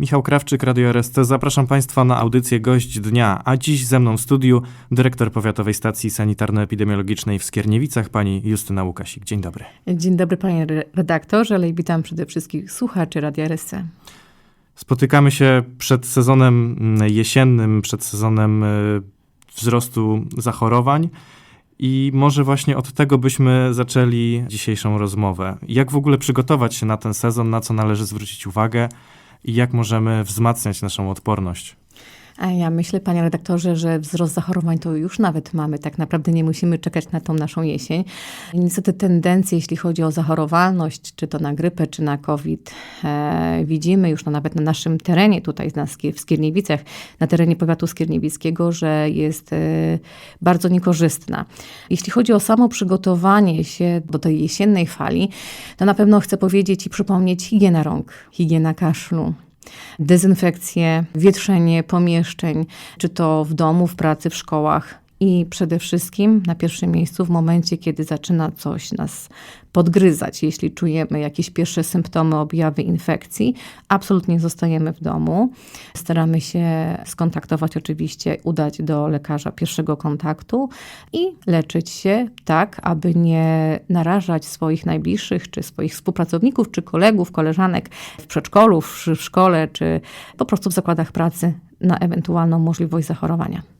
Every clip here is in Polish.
Michał Krawczyk, Radio RSC. Zapraszam Państwa na audycję Gość Dnia, a dziś ze mną w studiu dyrektor Powiatowej Stacji Sanitarno-Epidemiologicznej w Skierniewicach, pani Justyna Łukasik. Dzień dobry. Dzień dobry panie redaktorze, ale witam przede wszystkim słuchaczy Radia RSC. Spotykamy się przed sezonem mm, jesiennym, przed sezonem y, wzrostu zachorowań. I może właśnie od tego byśmy zaczęli dzisiejszą rozmowę. Jak w ogóle przygotować się na ten sezon, na co należy zwrócić uwagę i jak możemy wzmacniać naszą odporność? Ja myślę, panie redaktorze, że wzrost zachorowań to już nawet mamy. Tak naprawdę nie musimy czekać na tą naszą jesień. Niestety tendencje, jeśli chodzi o zachorowalność, czy to na grypę, czy na COVID, e, widzimy już no, nawet na naszym terenie tutaj na, w Skierniewicach, na terenie powiatu skierniewickiego, że jest e, bardzo niekorzystna. Jeśli chodzi o samo przygotowanie się do tej jesiennej fali, to na pewno chcę powiedzieć i przypomnieć higiena rąk, higiena kaszlu, dezynfekcję, wietrzenie pomieszczeń, czy to w domu, w pracy, w szkołach. I przede wszystkim na pierwszym miejscu w momencie, kiedy zaczyna coś nas podgryzać, jeśli czujemy jakieś pierwsze symptomy, objawy infekcji, absolutnie zostajemy w domu. Staramy się skontaktować, oczywiście, udać do lekarza pierwszego kontaktu i leczyć się tak, aby nie narażać swoich najbliższych, czy swoich współpracowników, czy kolegów, koleżanek w przedszkolu, w szkole, czy po prostu w zakładach pracy na ewentualną możliwość zachorowania.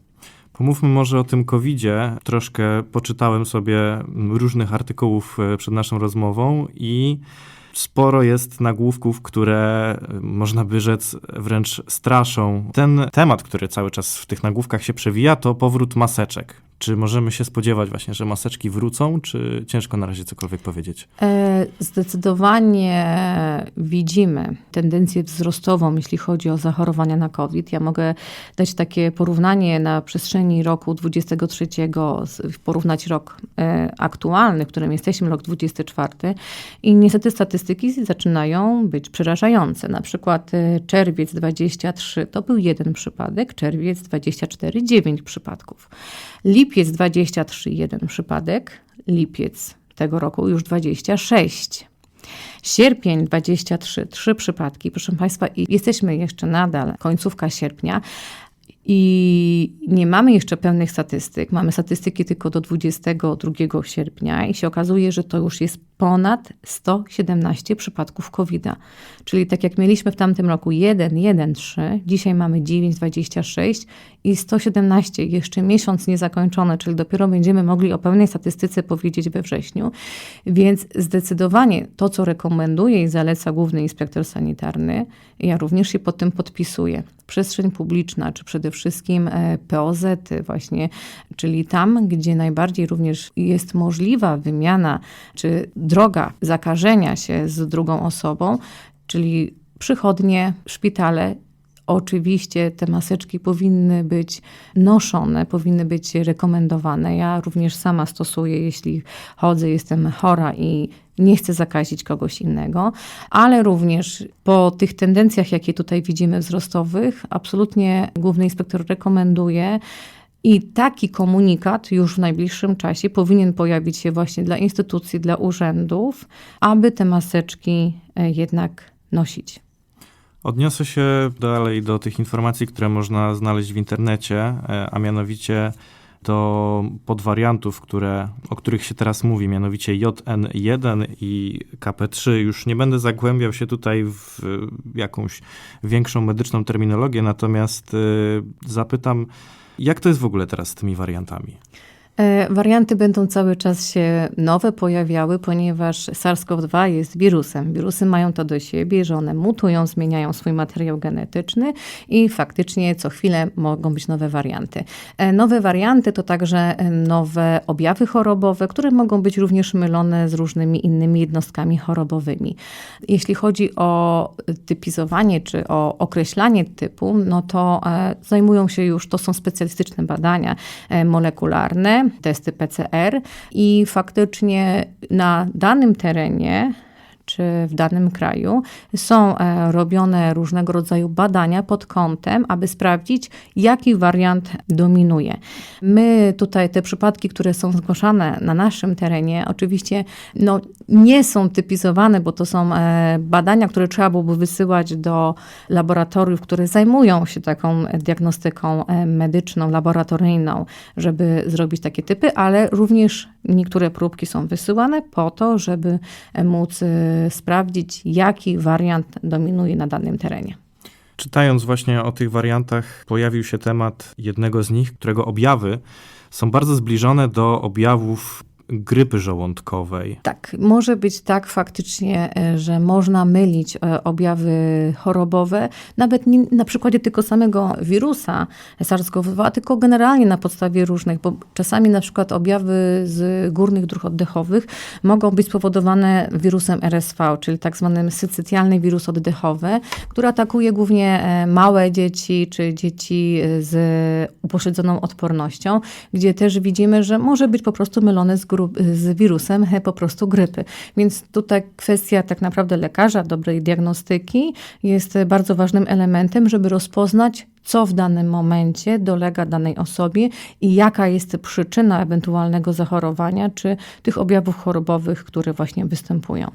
Pomówmy może o tym COVID-zie. Troszkę poczytałem sobie różnych artykułów e, przed naszą rozmową i sporo jest nagłówków, które e, można by rzec wręcz straszą. Ten temat, który cały czas w tych nagłówkach się przewija, to powrót maseczek. Czy możemy się spodziewać właśnie, że maseczki wrócą, czy ciężko na razie cokolwiek powiedzieć? E, zdecydowanie widzimy tendencję wzrostową, jeśli chodzi o zachorowania na COVID. Ja mogę dać takie porównanie na przestrzeni roku 23, porównać rok e, aktualny, w którym jesteśmy, rok 24 i niestety statystyki zaczynają być przerażające. Na przykład e, czerwiec 23 to był jeden przypadek, czerwiec 24 9 przypadków. Lipiec 23, jeden przypadek, lipiec tego roku już 26. Sierpień 23, trzy przypadki, proszę Państwa, i jesteśmy jeszcze nadal, końcówka sierpnia, i nie mamy jeszcze pełnych statystyk. Mamy statystyki tylko do 22 sierpnia i się okazuje, że to już jest ponad 117 przypadków COVID-a. Czyli tak jak mieliśmy w tamtym roku 1, 1, 3, dzisiaj mamy 9, 26 i 117, jeszcze miesiąc niezakończony, czyli dopiero będziemy mogli o pełnej statystyce powiedzieć we wrześniu. Więc zdecydowanie to, co rekomenduje i zaleca Główny Inspektor Sanitarny, ja również się pod tym podpisuję. Przestrzeń publiczna, czy przede wszystkim e, POZ, właśnie, czyli tam, gdzie najbardziej również jest możliwa wymiana, czy droga zakażenia się z drugą osobą, czyli przychodnie, szpitale Oczywiście te maseczki powinny być noszone, powinny być rekomendowane. Ja również sama stosuję, jeśli chodzę, jestem chora i nie chcę zakazić kogoś innego, ale również po tych tendencjach, jakie tutaj widzimy wzrostowych, absolutnie główny inspektor rekomenduje. I taki komunikat już w najbliższym czasie powinien pojawić się właśnie dla instytucji, dla urzędów, aby te maseczki e, jednak nosić. Odniosę się dalej do tych informacji, które można znaleźć w internecie, e, a mianowicie do podwariantów, które, o których się teraz mówi, mianowicie JN1 i KP3. Już nie będę zagłębiał się tutaj w jakąś większą medyczną terminologię, natomiast e, zapytam, jak to jest w ogóle teraz z tymi wariantami? E, warianty będą cały czas się nowe pojawiały, ponieważ SARS-CoV-2 jest wirusem. Wirusy mają to do siebie, że one mutują, zmieniają swój materiał genetyczny i faktycznie co chwilę mogą być nowe warianty. E, nowe warianty to także e, nowe objawy chorobowe, które mogą być również mylone z różnymi innymi jednostkami chorobowymi. Jeśli chodzi o typizowanie czy o określanie typu, no to zajmują się już, to są specjalistyczne badania molekularne, testy PCR i faktycznie na danym terenie czy w danym kraju są e, robione różnego rodzaju badania pod kątem, aby sprawdzić, jaki wariant dominuje. My tutaj te przypadki, które są zgłaszane na naszym terenie, oczywiście no, nie są typizowane, bo to są e, badania, które trzeba byłoby wysyłać do laboratoriów, które zajmują się taką diagnostyką e, medyczną, laboratoryjną, żeby zrobić takie typy, ale również niektóre próbki są wysyłane po to, żeby móc e, sprawdzić, jaki wariant dominuje na danym terenie. Czytając właśnie o tych wariantach, pojawił się temat jednego z nich, którego objawy są bardzo zbliżone do objawów grypy żołądkowej. Tak, może być tak faktycznie, e, że można mylić e, objawy chorobowe, nawet nie na przykładzie tylko samego wirusa SARS-CoV-2, tylko generalnie na podstawie różnych, bo czasami na przykład objawy z górnych dróg oddechowych mogą być spowodowane wirusem RSV, czyli tak zwanym sycytialny wirus oddechowy, który atakuje głównie e, małe dzieci czy dzieci z upośledzoną odpornością, gdzie też widzimy, że może być po prostu mylone z, gru- z wirusem po prostu grypy. Więc tutaj kwestia tak naprawdę lekarza, dobrej diagnostyki jest bardzo ważnym elementem, żeby rozpoznać, co w danym momencie dolega danej osobie i jaka jest przyczyna ewentualnego zachorowania czy tych objawów chorobowych, które właśnie występują.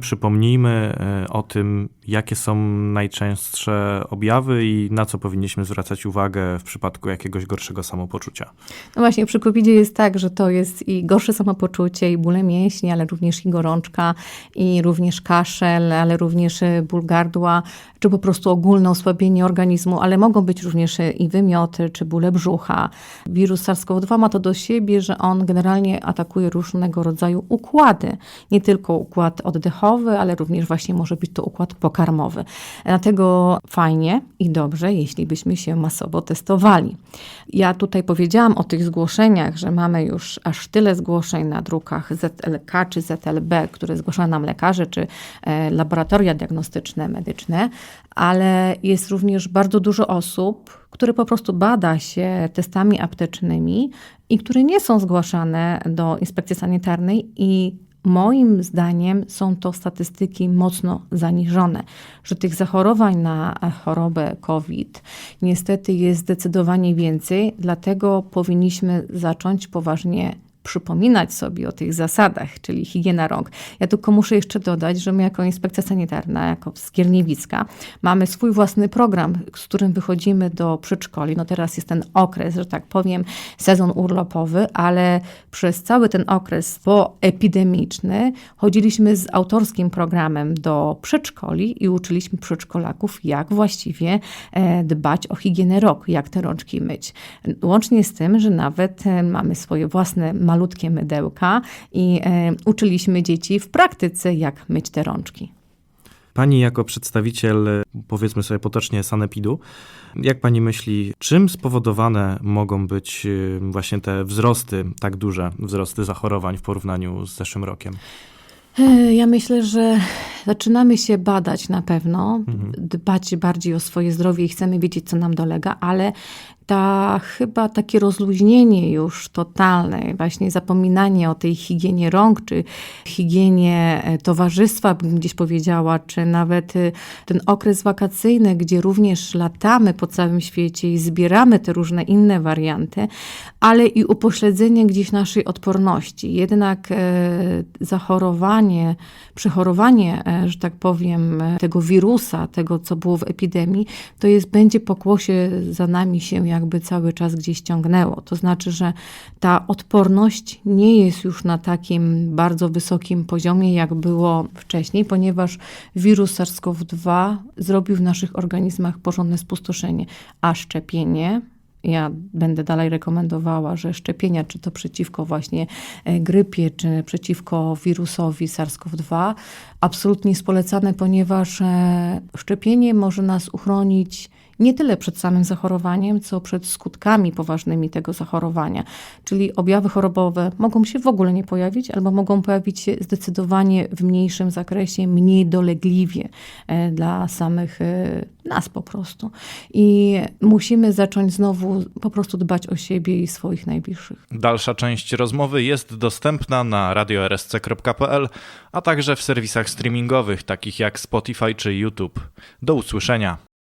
Przypomnijmy e, o tym, jakie są najczęstsze objawy i na co powinniśmy zwracać uwagę w przypadku jakiegoś gorszego samopoczucia. No właśnie, przy covid jest tak, że to jest i gorsze samopoczucie, i bóle mięśni, ale również i gorączka, i również kaszel, ale również e, ból gardła, czy po prostu ogólne osłabienie organizmu, ale mogą być również e, i wymioty, czy bóle brzucha. Wirus SARS-CoV-2 ma to do siebie, że on generalnie atakuje różnego rodzaju układy. Nie tylko układ oddechowy, ale również właśnie może być to układ pokarmowy. Dlatego fajnie i dobrze, jeśli byśmy się masowo testowali. Ja tutaj powiedziałam o tych zgłoszeniach, że mamy już aż tyle zgłoszeń na drukach ZLK czy ZLB, które zgłaszają nam lekarze czy e, laboratoria diagnostyczne, medyczne, ale jest również bardzo dużo osób, które po prostu bada się testami aptecznymi i które nie są zgłaszane do inspekcji sanitarnej i Moim zdaniem są to statystyki mocno zaniżone, że tych zachorowań na chorobę COVID niestety jest zdecydowanie więcej, dlatego powinniśmy zacząć poważnie przypominać sobie o tych zasadach, czyli higiena rąk. Ja tylko muszę jeszcze dodać, że my jako inspekcja sanitarna, jako Skierniewicka, mamy swój własny program, z którym wychodzimy do przedszkoli. No teraz jest ten okres, że tak powiem, sezon urlopowy, ale przez cały ten okres poepidemiczny chodziliśmy z autorskim programem do przedszkoli i uczyliśmy przedszkolaków, jak właściwie e, dbać o higienę rąk, jak te rączki myć. Łącznie z tym, że nawet e, mamy swoje własne malutkie mydełka i e, uczyliśmy dzieci w praktyce, jak myć te rączki. Pani jako przedstawiciel, powiedzmy sobie potocznie, sanepidu, jak pani myśli, czym spowodowane mogą być y, właśnie te wzrosty, tak duże wzrosty zachorowań w porównaniu z zeszłym rokiem? E, Ja myślę, że zaczynamy się badać na pewno, dbać bardziej o swoje zdrowie i chcemy wiedzieć, co nam dolega, ale ta chyba takie rozluźnienie już totalne, właśnie zapominanie o tej higienie rąk, czy higienie e, towarzystwa, bym gdzieś powiedziała, czy nawet e, ten okres wakacyjny, gdzie również latamy po całym świecie i zbieramy te różne inne warianty, ale i upośledzenie gdzieś naszej odporności. Jednak e, zachorowanie, przechorowanie, że tak powiem, tego wirusa, tego co było w epidemii, to jest, będzie pokłosie za nami się jakby cały czas gdzieś ciągnęło. To znaczy, że ta odporność nie jest już na takim bardzo wysokim poziomie, jak było wcześniej, ponieważ wirus SARS-CoV-2 zrobił w naszych organizmach porządne spustoszenie, a szczepienie ja będę dalej rekomendowała, że szczepienia, czy to przeciwko właśnie e, grypie, czy przeciwko wirusowi SARS-CoV-2, absolutnie jest polecane, ponieważ e, szczepienie może nas uchronić nie tyle przed samym zachorowaniem, co przed skutkami poważnymi tego zachorowania. Czyli objawy chorobowe mogą się w ogóle nie pojawić, albo mogą pojawić się zdecydowanie w mniejszym zakresie, mniej dolegliwie e, dla samych e, nas po prostu. I musimy zacząć znowu po prostu dbać o siebie i swoich najbliższych. Dalsza część rozmowy jest dostępna na radiorSC.pl, a także w serwisach streamingowych takich jak Spotify czy YouTube. Do usłyszenia.